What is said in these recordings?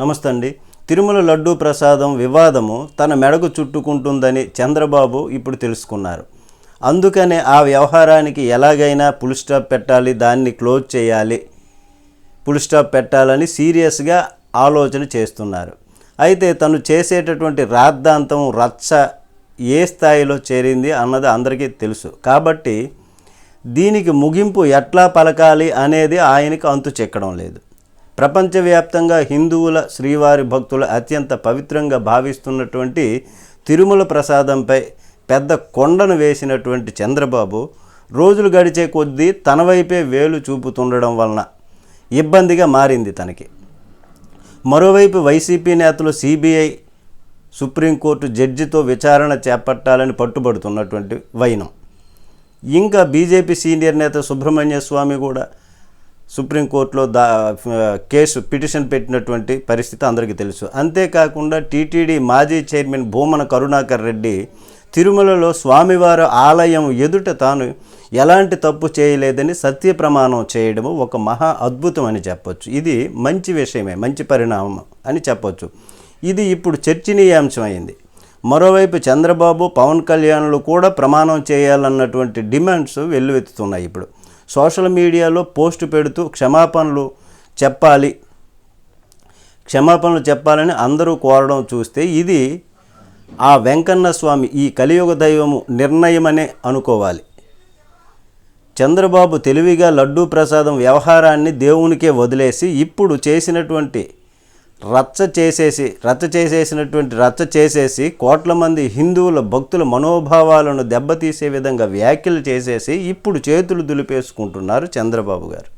నమస్తే అండి తిరుమల లడ్డూ ప్రసాదం వివాదము తన మెడకు చుట్టుకుంటుందని చంద్రబాబు ఇప్పుడు తెలుసుకున్నారు. అందుకనే ఆ వ్యవహారానికి ఎలాగైనా పుల్ స్టాప్ పెట్టాలి దాన్ని క్లోజ్ చేయాలి పుల్ స్టాప్ పెట్టాలని సీరియస్గా ఆలోచన చేస్తున్నారు. అయితే తను చేసేటటువంటి రాద్ధాంతం రచ్చ ఏ స్థాయిలో చేరింది అన్నది అందరికీ తెలుసు. కాబట్టి దీనికి ముగింపు ఎట్లా పలకాలి అనేది ఆయనకు అంతు చెక్కడం లేదు. ప్రపంచవ్యాప్తంగా హిందువుల శ్రీవారి భక్తులు అత్యంత పవిత్రంగా భావిస్తున్నటువంటి తిరుమల ప్రసాదంపై పెద్ద కొండను వేసినటువంటి చంద్రబాబు రోజులు గడిచే కొద్దీ తన వైపే వేలు చూపుతుండడం వలన ఇబ్బందిగా మారింది తనకి. మరోవైపు వైసీపీ నేతలు సిబిఐ సుప్రీంకోర్టు జడ్జితో విచారణ చేపట్టాలని పట్టుబడుతున్నటువంటి వైనం. ఇంకా బీజేపీ సీనియర్ నేత సుబ్రహ్మణ్య స్వామి కూడా సుప్రీంకోర్టులో దా కేసు పిటిషన్ పెట్టినటువంటి పరిస్థితి అందరికీ తెలుసు. అంతేకాకుండా టీటీడీ మాజీ చైర్మన్ భూమన కరుణాకర్ రెడ్డి తిరుమలలో స్వామివారి ఆలయం ఎదుట తాను ఎలాంటి తప్పు చేయలేదని సత్య ప్రమాణం చేయడము ఒక మహా అద్భుతం అని చెప్పొచ్చు. ఇది మంచి విషయమే మంచి పరిణామం అని చెప్పొచ్చు. ఇది ఇప్పుడు చర్చనీయాంశమైంది మరోవైపు చంద్రబాబు పవన్ కళ్యాణ్లు కూడా ప్రమాణం చేయాలన్నటువంటి డిమాండ్స్ వెల్లువెత్తుతున్నాయి ఇప్పుడు. సోషల్ మీడియాలో పోస్ట్ పెడుతూ క్షమాపణలు చెప్పాలి. క్షమాపణలు చెప్పాలని అందరూ కోరడం చూస్తే ఇది ఆ వెంకన్న స్వామి ఈ కలియుగ దైవము నిర్ణయమనే అనుకోవాలి. చంద్రబాబు తెలివిగా లడ్డూ ప్రసాదం వ్యవహారాన్ని దేవునికే వదిలేసి ఇప్పుడు చేసినటువంటి రచ్చ చేసేసి రచ్చ చేసేసినటువంటి రచ్చ చేసేసి కోట్ల మంది హిందువుల భక్తుల మనోభావాలను దెబ్బతీసే విధంగా వ్యాఖ్యలు చేసేసి ఇప్పుడు చేతులు దులిపేసుకుంటున్నారు చంద్రబాబు గారు.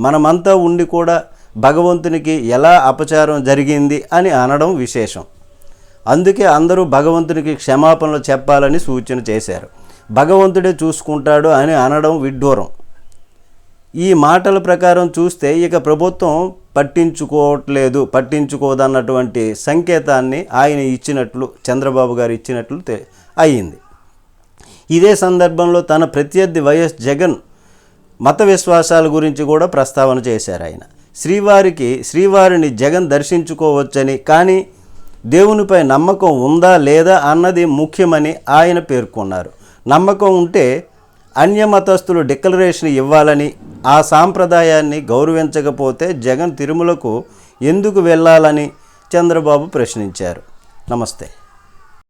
మనమంతా ఉండి కూడా భగవంతునికి ఎలా అపచారం జరిగింది అని అనడం విశేషం. అందుకే అందరూ భగవంతునికి క్షమాపణలు చెప్పాలని సూచన చేశారు. భగవంతుడే చూసుకుంటాడు అని అనడం విడ్డూరం. ఈ మాటల ప్రకారం చూస్తే ఇక ప్రభుత్వం పట్టించుకోవట్లేదు పట్టించుకోదన్నటువంటి సంకేతాన్ని ఆయన ఇచ్చినట్లు చంద్రబాబు గారు ఇచ్చినట్లు తె అయ్యింది. ఇదే సందర్భంలో తన ప్రత్యర్థి వైఎస్ జగన్ మత విశ్వాసాల గురించి కూడా ప్రస్తావన చేశారు ఆయన. శ్రీవారికి శ్రీవారిని జగన్ దర్శించుకోవచ్చని కానీ దేవునిపై నమ్మకం ఉందా లేదా అన్నది ముఖ్యమని ఆయన పేర్కొన్నారు. నమ్మకం ఉంటే అన్యమతస్థులు డిక్లరేషన్ ఇవ్వాలని ఆ సాంప్రదాయాన్ని గౌరవించకపోతే జగన్ తిరుమలకు ఎందుకు వెళ్ళాలని చంద్రబాబు ప్రశ్నించారు. నమస్తే.